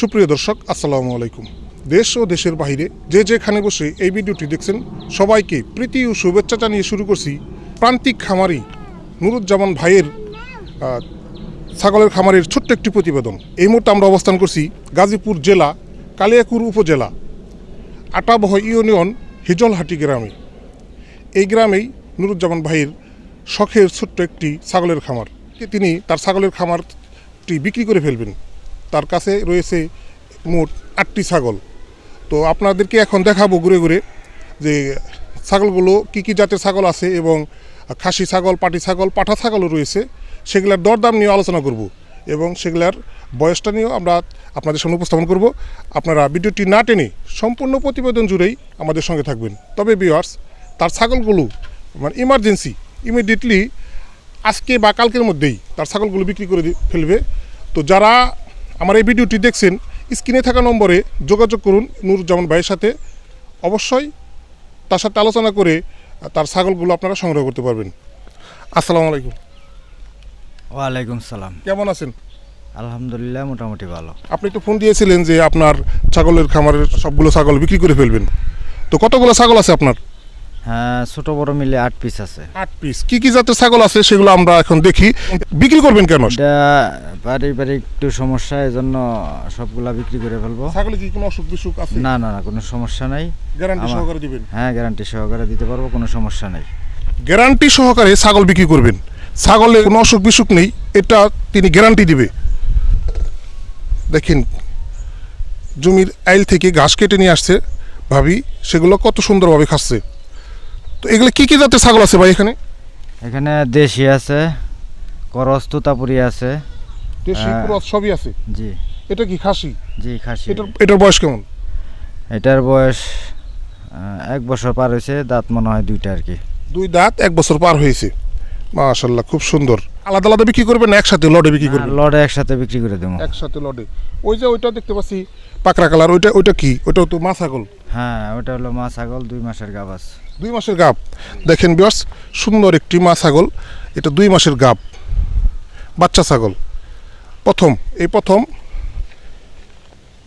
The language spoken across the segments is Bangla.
সুপ্রিয় দর্শক, আসসালামু আলাইকুম। দেশ ও দেশের বাইরে যে যেখানে বসে এই ভিডিওটি দেখছেন, সবাইকে প্রীতি ও শুভেচ্ছা জানিয়ে শুরু করছি প্রান্তিক খামারি নুরুজ্জামান ভাইয়ের ছাগলের খামারের ছোট্ট একটি প্রতিবেদন। এই মুহূর্তে আমরা অবস্থান করছি গাজীপুর জেলা কালিয়াকুর উপজেলা, আটাবহ ইউনিয়ন, হিজলহাটি গ্রামে। এই গ্রামেই নুরুজ্জামান ভাইয়ের শখের ছোট্ট একটি ছাগলের খামার। তিনি তার ছাগলের খামারটি বিক্রি করে ফেলবেন। তার কাছে রয়েছে মোট আটটি ছাগল। তো আপনাদেরকে এখন দেখাবো ঘুরে ঘুরে যে ছাগলগুলো কি কি জাতের ছাগল আছে এবং খাসি ছাগল, পাটি ছাগল, পাঠা ছাগলও রয়েছে। সেগুলার দরদাম নিয়ে আলোচনা করব এবং সেগুলার বয়সটা নিয়েও আমরা আপনাদের সামনে উপস্থাপন করব। আপনারা ভিডিওটি না টেনে সম্পূর্ণ প্রতিবেদন জুড়েই আমাদের সঙ্গে থাকবেন। তবে বিওয়ার্স তার ছাগলগুলো মানে ইমার্জেন্সি ইমিডিয়েটলি আজকে বা কালকের মধ্যেই তার ছাগলগুলো বিক্রি করে ফেলবে। তো যারা আমার এই ভিডিওটি দেখছেন স্ক্রিনে থাকা নম্বরে যোগাযোগ করুন নুরুজ্জামান ভাইয়ের সাথে। অবশ্যই তার সাথে আলোচনা করে তার ছাগলগুলো আপনারা সংগ্রহ করতে পারবেন। আসসালামু আলাইকুম। ওয়ালাইকুম সালাম। কেমন আছেন? আলহামদুলিল্লাহ মোটামুটি ভালো। আপনি তো ফোন দিয়েছিলেন যে আপনার ছাগলের খামারের সবগুলো ছাগল বিক্রি করে ফেলবেন। তো কতগুলো ছাগল আছে আপনার? ছোট বড় মিলে আট পিস আছে। আট পিস কি কি জাতের ছাগল আছে সেগুলো আমরা এখন দেখি। বিক্রি করবেন কেন? পারিবারিক একটু সমস্যা এই জন্য সবগুলা বিক্রি করে ফেলব। ছাগলে কি কোনো অসুখ বিসুখ আছে? না না না কোনো সমস্যা নাই। গ্যারান্টি সহকারে দিবেন? হ্যাঁ গ্যারান্টি সহকারে দিতে পারব কোনো সমস্যা নেই। গ্যারান্টি সহকারে ছাগল বিক্রি করবেন। ছাগলে কোনো অসুখ বিসুখ নেই এটা তিনি গ্যারান্টি দিবে। দেখেন জমির আইল থেকে ঘাস কেটে নিয়ে আসছে। ভাবি সেগুলো কত সুন্দরভাবে খাচ্ছে। তো এগুলো কি কি জাতের ছাগল আছে ভাই এখানে? এখানে দেশি আছে করস তুতাপুরি আছে দেশি। ক্রস সবই আছে? জি। এটা কি খাসি? জি খাসি। এটার এটার বয়স কেমন? এটার বয়স এক বছর পার হয়েছে দাঁত মনে হয় দুইটা আর কি। দুই দাঁত এক বছর পার হয়েছে। মাশাল্লাহ খুব সুন্দর। আলাদা আলাদা বিক্রি করবেন একসাথে লডে বিক্রি করবেন লড়ে একসাথে বিক্রি করে দেবো। একসাথে লডে ওই যে ওইটা দেখতে পাচ্ছি পাকড়া কালার ওইটা ওইটা কি? ওইটা তো মা ছাগল? হ্যাঁ ওটা হলো মা ছাগল দুই মাসের গাবাস দুই মাসের গাব দেখেন বিয়ার্স সুন্দর একটি মা ছাগল। এটা দুই মাসের গাব বাচ্চা ছাগল। প্রথম এই প্রথম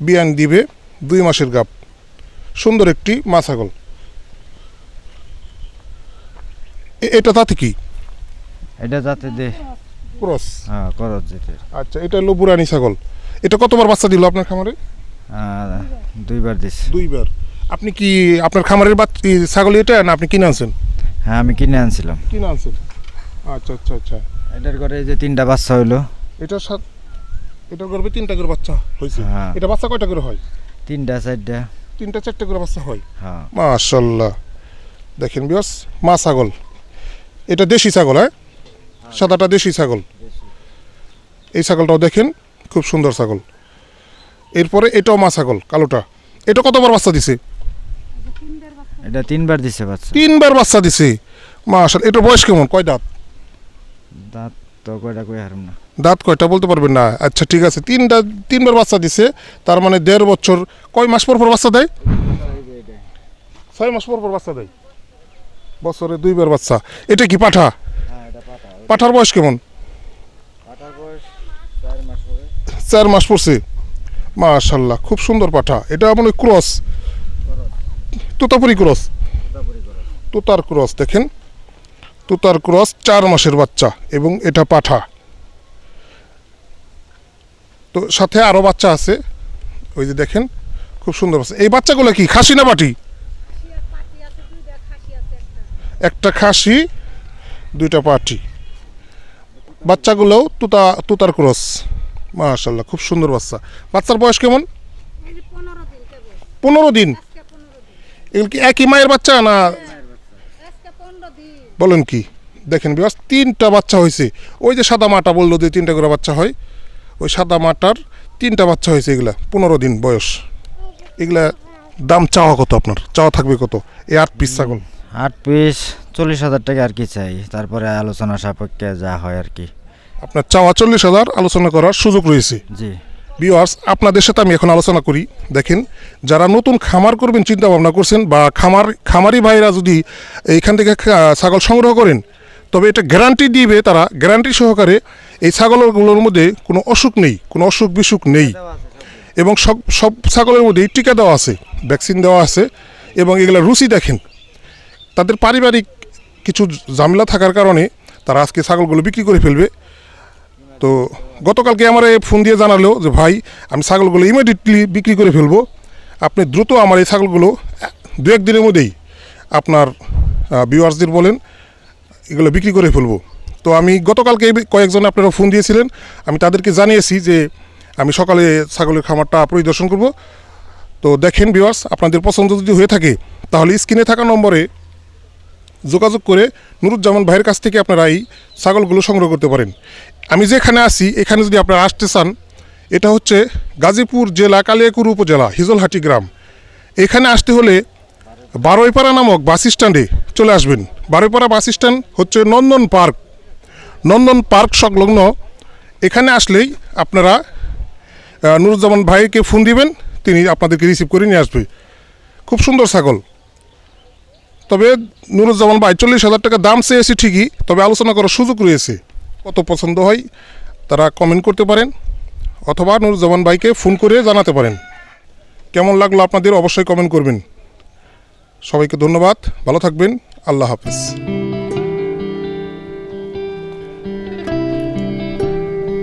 বিয়ান দিবে দুই মাসের গাব সুন্দর একটি মা ছাগল। এটা তাতে কি? এটা যাতে দে। ক্রস। হ্যাঁ করত যেতে আচ্ছা এটা হলো ছাগল। এটা কতবার বাচ্চা দিল আপনার খামারে? দুইবার দিস দুইবার। আপনি কি আপনার খামারের বাচ্চা ছাগল এটা না আপনি কিনে আনছেন? হ্যাঁ আমি কিনে আনছিলাম। কিনে আনছেন? আচ্ছা আচ্ছা আচ্ছা। এটার এই যে তিনটা বাচ্চা হইল। এটার সাথে এটার গর্ভে তিনটা করে বাচ্চা হয়েছে হ্যাঁ। এটা বাচ্চা কয়টা করে হয়? তিনটা চারটা। তিনটা চারটে করে বাচ্চা হয়? হ্যাঁ। মাশাল্লাহ। দেখেন বিয়াস মা ছাগল। এটা দেশি ছাগল হ্যাঁ? সাদাটা দেশি ছাগল। এই ছাগলটাও দেখেন খুব সুন্দর ছাগল। এরপরে এটাও মা ছাগল কালোটা। এটা কতবার বাচ্চা দিছে? এটা তিনবার দিছে বাচ্চা। তিনবার বাচ্চা দিছে? মাশাল এটার বয়স কেমন? কয় দাঁত? দাঁত তো কয়টা কই হারম না। দাঁত কয়টা বলতে পারবেন না? আচ্ছা ঠিক আছে তিনটা তিনবার বাচ্চা দিছে তার মানে দেড় বছর কয় মাস পর পর বাচ্চা দেয়? ছয় মাস পর পর বাচ্চা দেয়। বছরে দুইবার বাচ্চা। এটা কি পাঠা? হ্যাঁ এটা পাঠার বয়স কেমন? চার মাস পড়ছে। মাশাল্লাহ খুব সুন্দর পাঠা। এটা মানে ক্রস। তোতাপুরি ক্রস। তোতার ক্রস, দেখেন। তোতার ক্রস চার মাসের বাচ্চা এবং এটা পাঠা। তো সাথে আরও বাচ্চা আছে। ওই যে দেখেন, খুব সুন্দর বাচ্চা এই বাচ্চাগুলো কি, খাসি না পাটি একটা খাসি, দুইটা পাটি বাচ্চাগুলোও তুতা, তুতার ক্রস। মাশাল্লাহ খুব সুন্দর বাচ্চা। বাচ্চার বয়স কেমন? পনেরো দিন কেবল পনেরো দিন আজকে পনেরো দিন এগুলো কি একই মায়ের বাচ্চা না? বলেন কি? দেখেন বিবাস তিনটা বাচ্চা হয়েছে ওই যে সাদা মাটা বলল যে তিনটা করে বাচ্চা হয় ওই সাদা মাটার তিনটা বাচ্চা হয়েছে এগুলা পনেরো দিন বয়স। এগুলা দাম চাওয়া কত আপনার? চাওয়া থাকবে কত? এই আট পিস ছাগল। আট পিস চল্লিশ হাজার টাকা আর কি চাই তারপরে আলোচনা সাপেক্ষে যা হয় আর কি। আপনার চাওয়া চল্লিশ হাজার আলোচনা করার সুযোগ রয়েছে। জি। ভিউয়ার্স আপনাদের সাথে আমি এখন আলোচনা করি। দেখেন, যারা নতুন খামার করবেন চিন্তা ভাবনা করছেন, বা খামার, খামারি ভাইরা যদি এইখান থেকে ছাগল সংগ্রহ করেন, তবে এটা গ্যারান্টি দিবে তারা গ্যারান্টি সহকারে এই ছাগলগুলোর মধ্যে কোনো অসুখ নেই, কোনো অসুখ বিসুখ নেই। এবং সব সব ছাগলের মধ্যেই টিকা দেওয়া আছে ভ্যাকসিন দেওয়া আছে, এবং এগুলো রুচি দেখেন। তাদের পারিবারিক কিছু ঝামেলা থাকার কারণে তারা আজকে ছাগলগুলো বিক্রি করে ফেলবে। তো গতকালকে আমার ফোন দিয়ে জানালো যে, ভাই, আমি ছাগলগুলো ইমিডিয়েটলি বিক্রি করে ফেলব। আপনি দ্রুত আমার এই ছাগলগুলো, দু এক দিনের মধ্যেই আপনার ভিউয়ার্সদের বলেন, এগুলো বিক্রি করে ফেলব। তো আমি গতকালকে কয়েকজন আপনারা ফোন দিয়েছিলেন। আমি তাদেরকে জানিয়েছি যে, আমি সকালে ছাগলের খামারটা পরিদর্শন করব। তো দেখেন ভিউয়ার্স আপনাদের পছন্দ যদি হয়ে থাকে, তাহলে স্ক্রিনে থাকা নম্বরে যোগাযোগ করে নুরুজ্জামান ভাইয়ের কাছ থেকে আপনারা এই ছাগলগুলো সংগ্রহ করতে পারেন। আমি যেখানে আছি, এখানে যদি আপনারা আসতে চান, এটা হচ্ছে গাজীপুর জেলা কালিয়াকুর উপজেলা, হিজলহাটি গ্রাম। এখানে আসতে হলে বারোইপাড়া নামক বাস স্ট্যান্ডে চলে আসবেন। বারোইপাড়া বাস স্ট্যান্ড হচ্ছে নন্দন পার্ক। নন্দন পার্ক সংলগ্ন। এখানে আসলেই আপনারা নুরুজ্জামান ভাইকে ফোন দিবেন, তিনি আপনাদেরকে রিসিভ করে নিয়ে আসবে। খুব সুন্দর ছাগল। তবে নুরুজ্জামান ভাই চল্লিশ হাজার টাকা দাম চেয়েছি ঠিকই, তবে আলোচনা করার সুযোগ রয়েছে। কত পছন্দ হয়, তারা কমেন্ট করতে পারেন, অথবা নুরুজ্জামান ভাইকে ফোন করে জানাতে পারেন। কেমন লাগল আপনাদের? অবশ্যই কমেন্ট করবেন। সবাইকে ধন্যবাদ, ভালো থাকবেন, আল্লাহ হাফেজ।